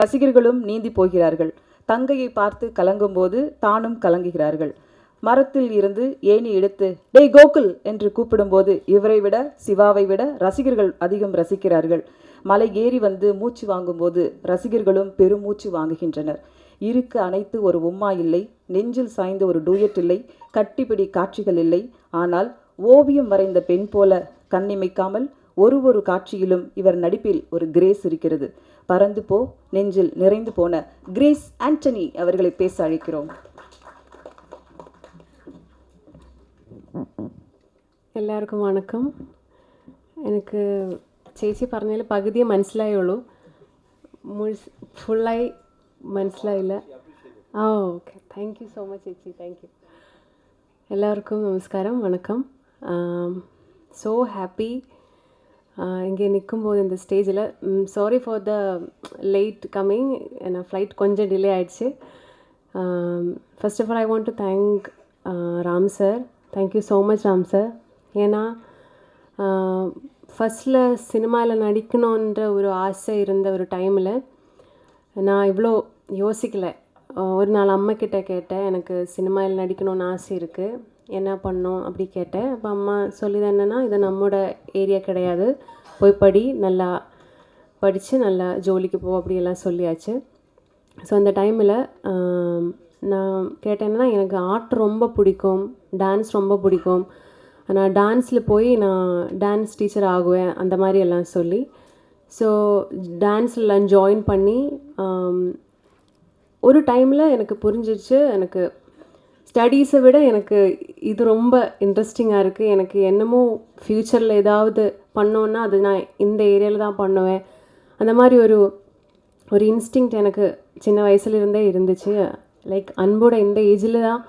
ரசிகர்களும் நீந்தி போகிறார்கள். தங்கையை பார்த்து கலங்கும்போது தானும் கலங்குகிறார்கள். மரத்தில் இருந்து ஏணி எடுத்து டேய் கோகுல்! என்று கூப்பிடும்போது இவரை விட சிவாவை விட ரசிகர்கள் அதிகம் ரசிக்கிறார்கள். மலை ஏறி வந்து மூச்சு வாங்கும்போது ரசிகர்களும் பெருமூச்சு வாங்குகின்றனர். இருக்கு அனைத்து ஒரு உம்மா இல்லை நெஞ்சில் சாய்ந்த ஒரு டூயட் இல்லை கட்டிப்பிடி காட்சிகள் இல்லை. ஆனால் ஓவியம் வரைந்த பெண் போல கண்ணிமைக்காமல் ஒரு ஒரு காட்சியிலும் இவர் நடிப்பில் ஒரு கிரேஸ் இருக்கிறது பறந்து போ நெஞ்சில் நிறைந்து போன கிரேஸ் ஆண்டனி அவர்களை பேச அழைக்கிறோம் എല്ലാവർക്കും വണക്കം എനിക്ക് ചേച്ചി പറഞ്ഞതിൽ പകുതിയെ മനസ്സിലായുള്ളൂ മുഴുസ് ഫുള്ളായി മനസ്സിലായില്ല ആ okay thank you so much ചേച്ചി താങ്ക് യു எல்லாருக்கும் நமஸ்காரம் வணக்கம் ஸோ ஹாப்பி இங்கே நிற்கும்போது இந்த ஸ்டேஜில் sorry for the late coming என்ன ஃப்ளைட் கொஞ்சம் டிலே ஆயிடுச்சு. First of all I want to thank Ram sir thank you so much Ram sir ஏன்னா ஃபஸ்ட்டில் சினிமாவில் நடிக்கணுன்ற ஒரு ஆசை இருந்த ஒரு டைமில் நான் இவ்வளோ யோசிக்கலை. ஒரு நாள் அம்மாகிட்ட கேட்டேன் எனக்கு சினிமாவில் நடிக்கணும்னு ஆசை இருக்குது என்ன பண்ணோம்? அப்படி கேட்டேன். அப்போ அம்மா சொல்லிது என்னென்னா இது நம்மளோட ஏரியா கிடையாது. போய் படி. நல்லா படித்து நல்லா ஜோலிக்கு போ. அப்படியெல்லாம் சொல்லியாச்சு. ஸோ அந்த டைமில் நான் கேட்டேன்னா எனக்கு ஆர்ட் ரொம்ப பிடிக்கும். டான்ஸ் ரொம்ப பிடிக்கும். நான் டான்ஸில் போய் நான் டான்ஸ் டீச்சர் ஆகுவேன். அந்த மாதிரி எல்லாம் சொல்லி. ஸோ டான்ஸ்லாம் ஜாயின் பண்ணி ஒரு டைமில் எனக்கு புரிஞ்சிச்சு எனக்கு ஸ்டடீஸை விட எனக்கு இது ரொம்ப இன்ட்ரெஸ்டிங்காக இருக்குது எனக்கு என்னமோ ஃப்யூச்சரில் ஏதாவது பண்ணோன்னா அது நான் இந்த ஏரியாவில் தான் பண்ணுவேன். அந்த மாதிரி ஒரு ஒரு இன்ஸ்டிங்க்ட் எனக்கு சின்ன வயசுலேருந்தே இருந்துச்சு. லைக் அன்போட இந்த ஏஜில் தான்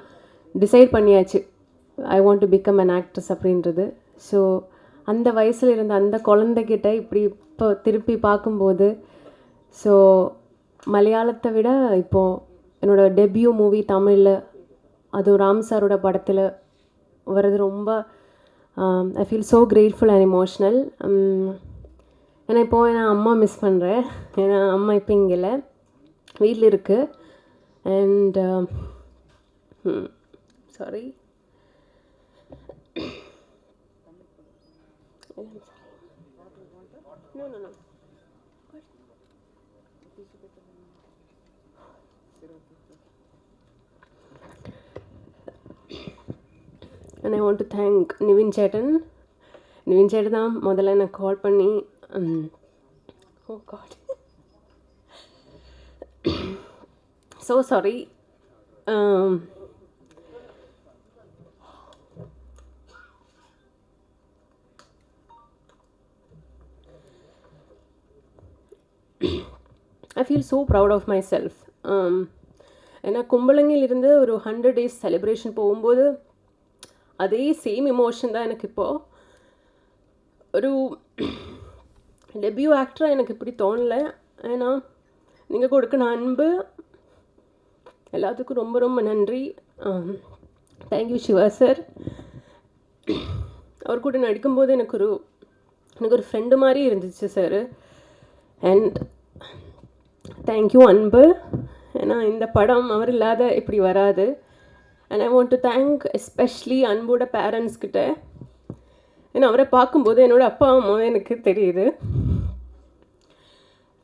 டிசைட் பண்ணியாச்சு. I want to become an actress அப்படின்றது. ஸோ அந்த வயசில் இருந்த அந்த குழந்தைகிட்ட இப்படி இப்போ திருப்பி பார்க்கும்போது ஸோ மலையாளத்தை விட இப்போது என்னோட டெபியூ மூவி தமிழில் அதுவும் ராம் சாரோட படத்தில் வர்றது ரொம்ப I feel so grateful and emotional ஏன்னா இப்போது நான் அம்மா மிஸ் பண்ணுறேன் ஏன்னா அம்மா இப்போ இங்கே இல்லை. வீட்டில் இருக்குது and sorry No, no, no. And I want to thank Nivin Satan Nivin சேட்டன் தான் முதல்ல நான் கால் பண்ணி ஓ God so sorry I feel so proud of myself ஏன்னா கும்பலங்கிலிருந்து ஒரு ஹண்ட்ரட் டேஸ் செலிப்ரேஷன் போகும்போது அதே சேம் எமோஷன் தான் எனக்கு இப்போது ஒரு டெபியூ ஆக்டராக எனக்கு இப்படி தோணலை. ஏன்னா நீங்கள் கொடுக்கிற அன்பு எல்லாத்துக்கும் ரொம்ப ரொம்ப நன்றி. தேங்க்யூ சிவா சார் அவர் கூட நடிக்கும்போது எனக்கு ஒரு எனக்கு ஒரு ஃப்ரெண்டு மாதிரி இருந்துச்சு சார் அண்ட் தேங்க்யூ அன்பு. ஏன்னா இந்த படம் அவர் இல்லாத இப்படி வராது. And I want to thank especially அன்போட பேரண்ட்ஸ் கிட்ட. ஏன்னா அவரை பார்க்கும்போது என்னோட அப்பா அம்மாவும் எனக்கு தெரியுது.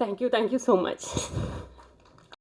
Thank you thank you so much